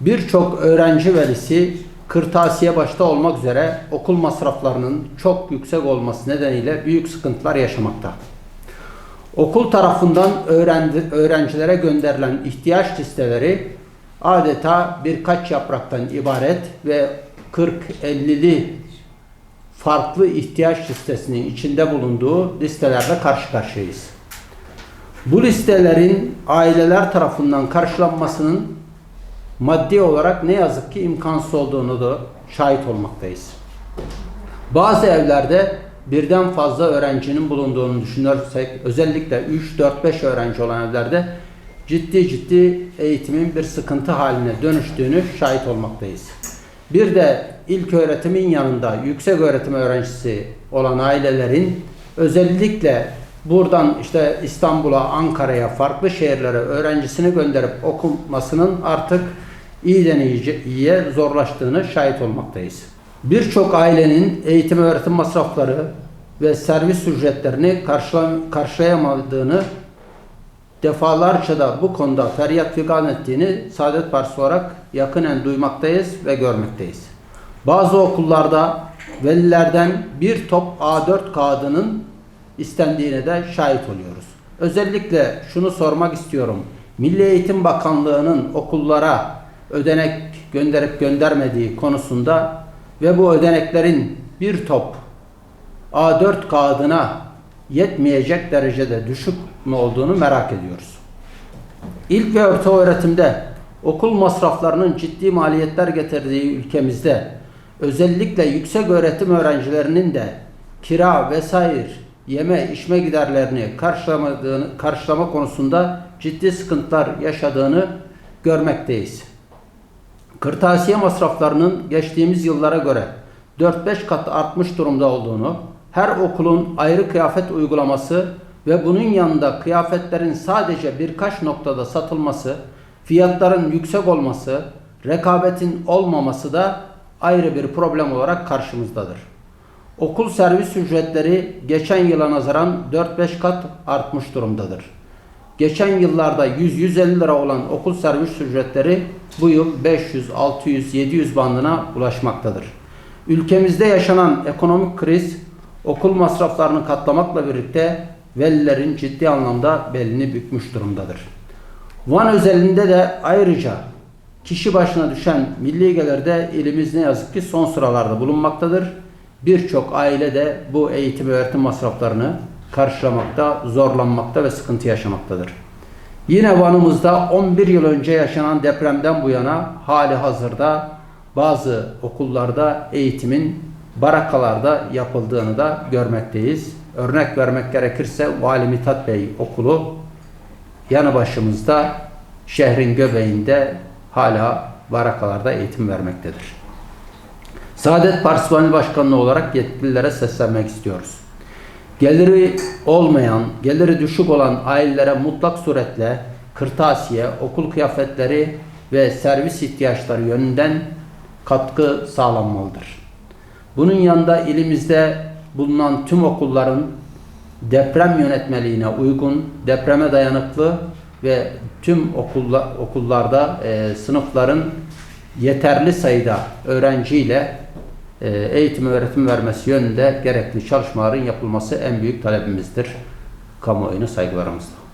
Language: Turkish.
Birçok öğrenci velisi kırtasiye başta olmak üzere okul masraflarının çok yüksek olması nedeniyle büyük sıkıntılar yaşamakta. Okul tarafından öğrendi, öğrencilere gönderilen ihtiyaç listeleri adeta birkaç yapraktan ibaret ve 40-50'li farklı ihtiyaç listesinin içinde bulunduğu listelerle karşı karşıyayız. Bu listelerin aileler tarafından karşılanmasının maddi olarak ne yazık ki imkansız olduğunu da şahit olmaktayız. Bazı evlerde birden fazla öğrencinin bulunduğunu düşünürsek özellikle 3 4 5 öğrenci olan evlerde ciddi ciddi eğitimin bir sıkıntı haline dönüştüğünü şahit olmaktayız. Bir de ilk öğretimin yanında yüksek öğretim öğrencisi olan ailelerin özellikle buradan işte İstanbul'a, Ankara'ya, farklı şehirlere öğrencisini gönderip okumasının artık iyiden iyiye zorlaştığını şahit olmaktayız. Birçok ailenin eğitim öğretim masrafları ve servis ücretlerini karşılayamadığını defalarca da bu konuda feryat figan ettiğini Saadet Partisi olarak yakinen duymaktayız ve görmekteyiz. Bazı okullarda velilerden bir top A4 kağıdının istendiğine de şahit oluyoruz. Özellikle şunu sormak istiyorum. Milli Eğitim Bakanlığı'nın okullara ödenek gönderip göndermediği konusunda ve bu ödeneklerin bir top A4 kağıdına yetmeyecek derecede düşük mü olduğunu merak ediyoruz. İlk ve orta öğretimde okul masraflarının ciddi maliyetler getirdiği ülkemizde özellikle yüksek öğretim öğrencilerinin de kira vesaire yeme içme giderlerini karşılamadığını karşılama konusunda ciddi sıkıntılar yaşadığını görmekteyiz. Kırtasiye masraflarının geçtiğimiz yıllara göre 4-5 kat artmış durumda olduğunu, her okulun ayrı kıyafet uygulaması ve bunun yanında kıyafetlerin sadece birkaç noktada satılması, fiyatların yüksek olması, rekabetin olmaması da ayrı bir problem olarak karşımızdadır. Okul servis ücretleri geçen yıla nazaran 4-5 kat artmış durumdadır. Geçen yıllarda 100-150 lira olan okul servis ücretleri bu yıl 500, 600, 700 bandına ulaşmaktadır. Ülkemizde yaşanan ekonomik kriz okul masraflarını katlamakla birlikte velilerin ciddi anlamda belini bükmüş durumdadır. Van özelinde de ayrıca kişi başına düşen milli gelirde ilimiz ne yazık ki son sıralarda bulunmaktadır. Birçok aile de bu eğitim öğretim masraflarını karşılamakta, zorlanmakta ve sıkıntı yaşamaktadır. Yine Van'ımızda 11 yıl önce yaşanan depremden bu yana hali hazırda bazı okullarda eğitimin barakalarda yapıldığını da görmekteyiz. Örnek vermek gerekirse Vali Mithat Bey Okulu yanı başımızda şehrin göbeğinde hala barakalarda eğitim vermektedir. Saadet Partisi Başkanlığı olarak yetkililere seslenmek istiyoruz. Geliri olmayan, geliri düşük olan ailelere mutlak suretle kırtasiye, okul kıyafetleri ve servis ihtiyaçları yönünden katkı sağlanmalıdır. Bunun yanında ilimizde bulunan tüm okulların deprem yönetmeliğine uygun, depreme dayanıklı ve tüm okulla, okullarda e, sınıfların yeterli sayıda öğrenciyle eğitim öğretim vermesi yönünde gerekli çalışmaların yapılması en büyük talebimizdir. Kamuoyunu saygılarımızla.